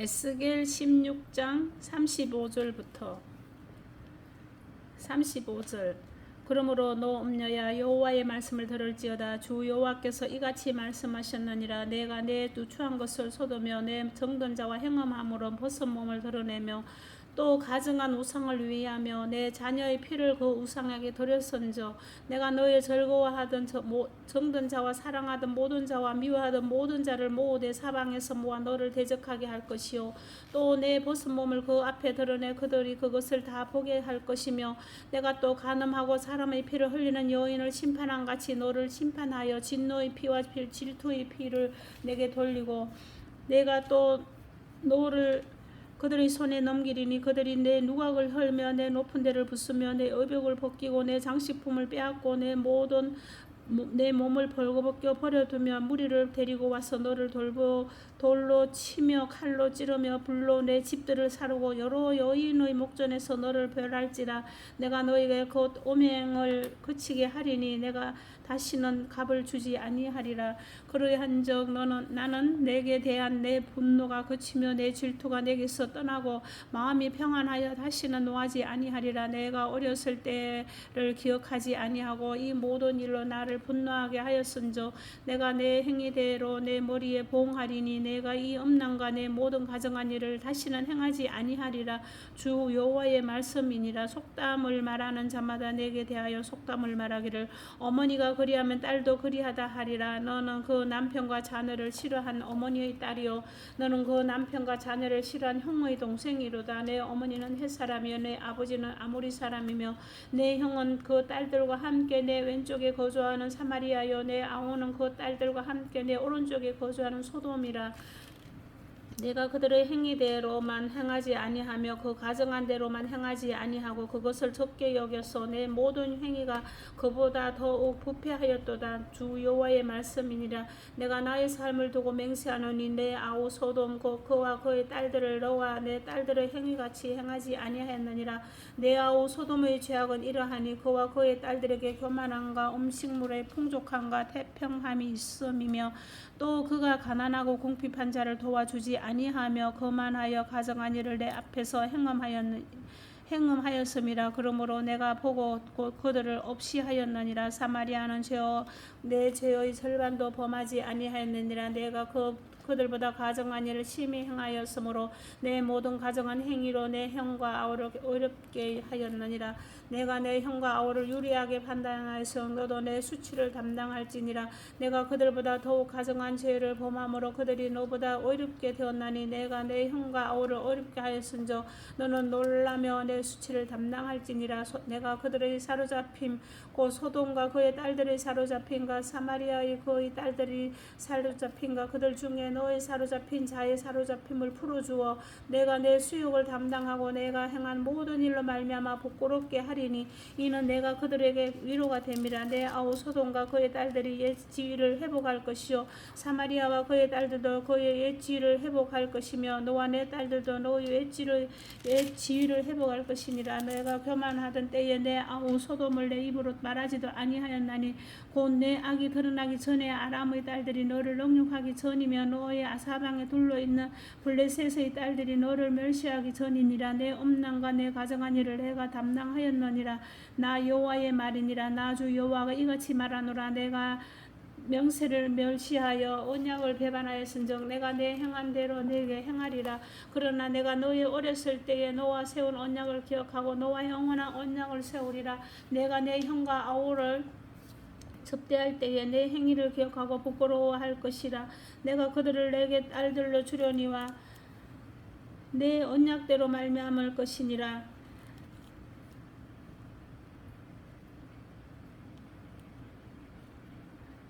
에스겔 16장 35절부터 35절. 그러므로 너 음녀야 여호와의 말씀을 들을지어다. 주 여호와께서 이같이 말씀하셨느니라. 내가 내 누추한 것을 쏟으며 내 정든 자와 행음함으로 벗은 몸을 드러내며 또 가증한 우상을 위하며 내 자녀의 피를 그 우상에게 드렸은저 내가 너의 즐거워하던 저 모- 정든 자와 사랑하던 모든 자와 미워하던 모든 자를 모두 사방에서 모아 너를 대적하게 할 것이요. 또 내 벗은 몸을 그 앞에 드러내 그들이 그것을 다 보게 할 것이며 내가 또 간음하고 사람의 피를 흘리는 여인을 심판한 같이 너를 심판하여 진노의 피와 피- 질투의 피를 내게 돌리고 내가 또 너를 그들의 손에 넘기리니 그들이 내 누각을 헐며 내 높은 데를 부수며 내 의복을 벗기고 내 장식품을 빼앗고 내 모든 모- 내 몸을 벌거벗겨 버려두며 무리를 데리고 와서 너를 돌보 돌로 치며 칼로 찌르며 불로 내 집들을 사르고 여러 여인의 목전에서 너를 벌할지라. 내가 너에게 곧 오맹을 그치게 하리니 내가 다시는 값을 주지 아니하리라. 그러한적 너는 나는 내게 대한 내 분노가 그치며 내 질투가 내게서 떠나고 마음이 평안하여 다시는 노하지 아니하리라. 내가 어렸을 때를 기억하지 아니하고 이 모든 일로 나를 분노하게 하였은저 내가 내 행위대로 내 머리에 보응하리니 내가 이 음란과 내 모든 가정한 일을 다시는 행하지 아니하리라. 주 여호와의 말씀이니라. 속담을 말하는 자마다 내게 대하여 속담을 말하기를 어머니가 그리하면 딸도 그리하다 하리라. 너는 그 남편과 자녀를 싫어한 어머니의 딸이요. 너는 그 남편과 자녀를 싫어한 형의 동생이로다. 내 어머니는 햇 사람이요. 내 아버지는 아모리 사람이며 내 형은 그 딸들과 함께 내 왼쪽에 거주하는 사마리아요 내 아우는 그 딸들과 함께 내 오른쪽에 거주하는 소돔이라 내가 그들의 행위대로만 행하지 아니하며 그 가정한 대로만 행하지 아니하고 그것을 적게 여겨서 내 모든 행위가 그보다 더욱 부패하였도다. 주 여호와의 말씀이니라. 내가 나의 삶을 두고 맹세하노니 내 아우 소돔 곧 그와 그의 딸들을 너와 내 딸들의 행위같이 행하지 아니하였느니라. 내 아우 소돔의 죄악은 이러하니 그와 그의 딸들에게 교만함과 음식물의 풍족함과 태평함이 있음이며 또 그가 가난하고 궁핍한 자를 도와주지 아니하며 거만하여 가정한 일을 내 앞에서 행함하였느 행음하였음이라. 그러므로 내가 보고 곧 그들을 없이 하였느니라. 사마리아는 죄어 내 죄의 절반도 범하지 아니하였느니라. 내가 그 그들보다 가정한 일을 심히 행하였으므로 내 모든 가정한 행위로 내 형과 아우를 어렵게 하였느니라. 내가 내 형과 아우를 유리하게 판단하여서 너도 내 수치를 담당할지니라. 내가 그들보다 더욱 가정한 죄를 범함으로 그들이 너보다 어렵게 되었나니 내가 내 형과 아우를 어렵게 하였은저 너는 놀라며 내 수치를 담당할지니라. 소- 내가 그들의 사로잡힘 곧 소돔과 그의 딸들의 사로잡힘과 사마리아의 그의 딸들이 사로잡힘과 그들 중에 너의 사로잡힌 자의 사로잡힘을 풀어주어 내가 내 수욕을 담당하고 내가 행한 모든 일로 말미암아 부끄럽게 하리니 이는 내가 그들에게 위로가 됨이라. 내 아우 소돔과 그의 딸들이 옛 지위를 회복할 것이요. 사마리아와 그의 딸들도 그의 옛 지위를 회복할 것이며 너와 내 딸들도 너의 옛 지위를 옛 지위를 회복할 것이니라. 내가 교만하던 때에 내 아우 소돔을 내 입으로 말하지도 아니하였나니 곧 내 악이 드러나기 전에 아람의 딸들이 너를 능욕하기 전이며 너의 아사방에 둘러 있는 블레셋의 딸들이 너를 멸시하기 전이니라. 내 음란과 내 가정한 일을 내가 담당하였느니라. 나 여호와의 말이니라. 나 주 여호와가 이같이 말하노라. 내가 명세를 멸시하여 언약을 배반하였은즉 내가 내 행한 대로 내게 행하리라. 그러나 내가 너의 어렸을 때에 너와 세운 언약을 기억하고 너와 영원한 언약을 세우리라. 내가 내 형과 아우를 접대할 때에 내 행위를 기억하고 부끄러워할 것이라 내가 그들을 내게 딸들로 주려니와 내 언약대로 말미암을 것이니라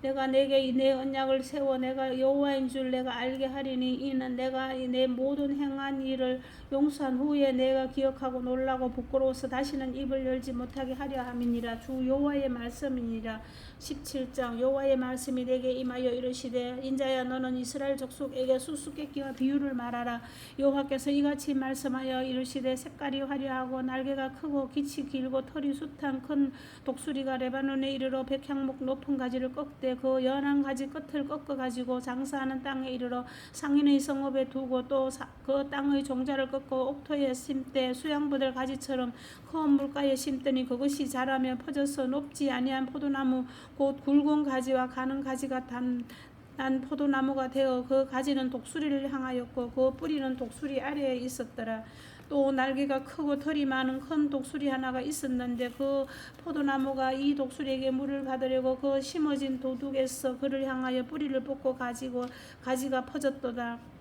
내가 내게 내 언약을 세워 내가 여호와인 줄 내가 알게 하리니 이는 내가 내 모든 행한 일을 용서한 후에 내가 기억하고 놀라고 부끄러워서 다시는 입을 열지 못하게 하려 함이니라. 주 여호와의 말씀이니라. 17장 여호와의 말씀이 내게 임하여 이르시되 인자야 너는 이스라엘 족속에게 수수께끼와 비유를 말하라. 여호와께서 이같이 말씀하여 이르시되 색깔이 화려하고 날개가 크고 빛이 길고 털이 숱한 큰 독수리가 레바논에 이르러 백향목 높은 가지를 꺾되 가되 그 연한 가지 끝을 꺾어 가지고 장사하는 땅에 이르러 상인의 성읍에 두고 또 그 땅의 종자를 꺾어 옥토에 심되 수양부들 가지처럼 큰 물가에 심더니 그것이 자라며 퍼져서 높지 아니한 포도나무 곧 굵은 가지와 가는 가지가 단난 포도나무가 되어 그 가지는 독수리를 향하였고 그 뿌리는 독수리 아래에 있었더라. 또 날개가 크고 털이 많은 큰 독수리 하나가 있었는데 그 포도나무가 이 독수리에게 물을 받으려고 그 심어진 도둑에서 그를 향하여 뿌리를 뽑고 가지고 가지가 퍼졌도다.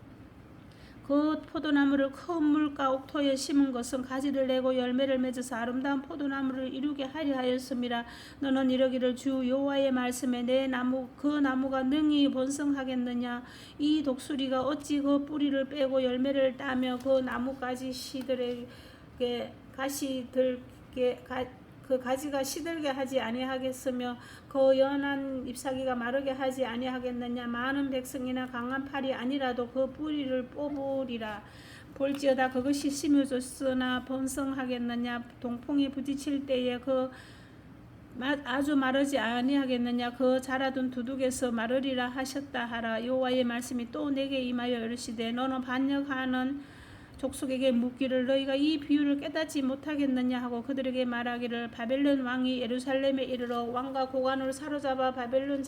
그 포도나무를 큰 물가 옥토에 심은 것은 가지를 내고 열매를 맺어서 아름다운 포도나무를 이루게 하려 하였음이라 너는 이러기를 주 여호와의 말씀에 내 나무 그 나무가 능히 번성하겠느냐? 이 독수리가 어찌 그 뿌리를 빼고 열매를 따며 그 나무까지 시들에게 가시들게 가, 그 가지가 시들게 하지 아니하겠으며 그 연한 잎사귀가 마르게 하지 아니하겠느냐? 많은 백성이나 강한 팔이 아니라도 그 뿌리를 뽑으리라. 볼지어다 그것이 심어졌으나 번성하겠느냐? 동풍이 부딪힐 때에 그 마- 아주 마르지 아니하겠느냐? 그 자라둔 두둑에서 마르리라 하셨다 하라. 여호와의 말씀이 또 내게 임하여 이르시되 너는 반역하는 족속에게 묻기를 너희가 이 비유를 깨닫지 못하겠느냐 하고 그들에게 말하기를 바벨론 왕이 예루살렘에 이르러 왕과 고관을 사로잡아 바벨론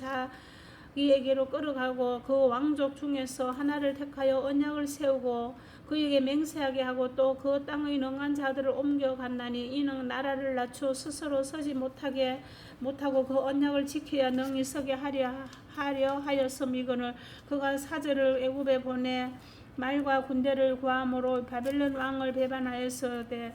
자기에게로 끌어가고 그 왕족 중에서 하나를 택하여 언약을 세우고 그에게 맹세하게 하고 또 그 땅의 능한 자들을 옮겨갔나니 이는 나라를 낮추어 스스로 서지 못하게 못하고 그 언약을 지켜야 능히 서게 하려 하려 하였음 이거늘 그가 사절을 애굽에 보내 말과 군대를 구함으로 바벨론 왕을 배반하였으니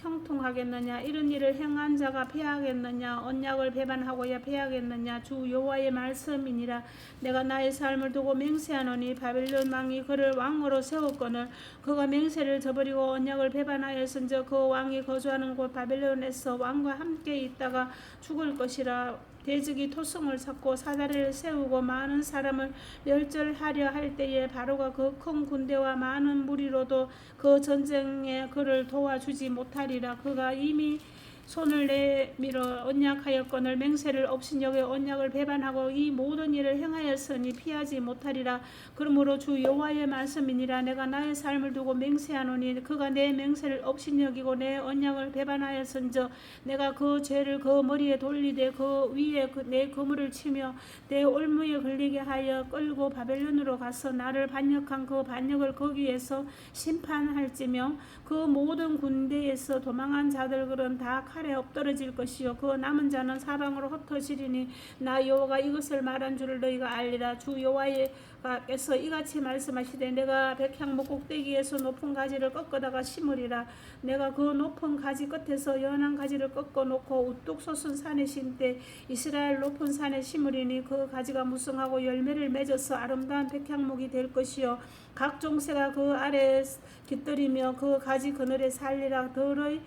형통하겠느냐? 이런 일을 행한 자가 패하겠느냐? 언약을 배반하고야 패하겠느냐? 주 여호와의 말씀이니라. 내가 나의 삶을 두고 맹세하노니 바벨론 왕이 그를 왕으로 세웠거늘 그가 맹세를 저버리고 언약을 배반하였은즉 그 왕이 거주하는 곳 바벨론에서 왕과 함께 있다가 죽을 것이라 대적이 토성을 쌓고 사다리를 세우고 많은 사람을 멸절하려 할 때에 바로가 그 큰 군대와 많은 무리로도 그 전쟁에 그를 도와주지 못하리라. 그가 이미 손을 내밀어 언약하였거늘 맹세를 업신여겨 언약을 배반하고 이 모든 일을 행하였으니 피하지 못하리라. 그러므로 주 여호와의 말씀이니라. 내가 나의 삶을 두고 맹세하노니 그가 내 맹세를 업신여기고 내 언약을 배반하였은저 내가 그 죄를 그 머리에 돌리되 그 위에 그 내 그물을 치며 내 올무에 걸리게 하여 끌고 바벨론으로 가서 나를 반역한 그 반역을 거기에서 심판할지며 그 모든 군대에서 도망한 자들은 다 칼에 엎드러질 것이요. 그 남은 자는 사방으로 흩어지리니 나 여호와가 이것을 말한 줄을 너희가 알리라. 주 여호와께서 이같이 말씀하시되 내가 백향목 꼭대기에서 높은 가지를 꺾어다가 심으리라. 내가 그 높은 가지 끝에서 연한 가지를 꺾어 놓고 우뚝 솟은 산에 심되 이스라엘 높은 산에 심으리니 그 가지가 무성하고 열매를 맺어서 아름다운 백향목이 될 것이요. 각종 새가 그 아래에 깃들이며 그 가지 그늘에 살리라. 들의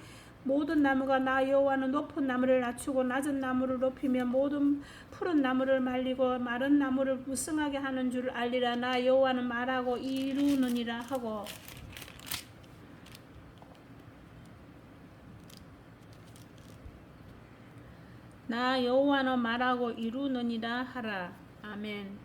모든 나무가 나 여호와는 높은 나무를 낮추고 낮은 나무를 높이며 모든 푸른 나무를 말리고 마른 나무를 무성하게 하는 줄 알리라. 나 여호와는 말하고 이루느니라 하고. 나 여호와는 말하고 이루느니라 하라. 아멘.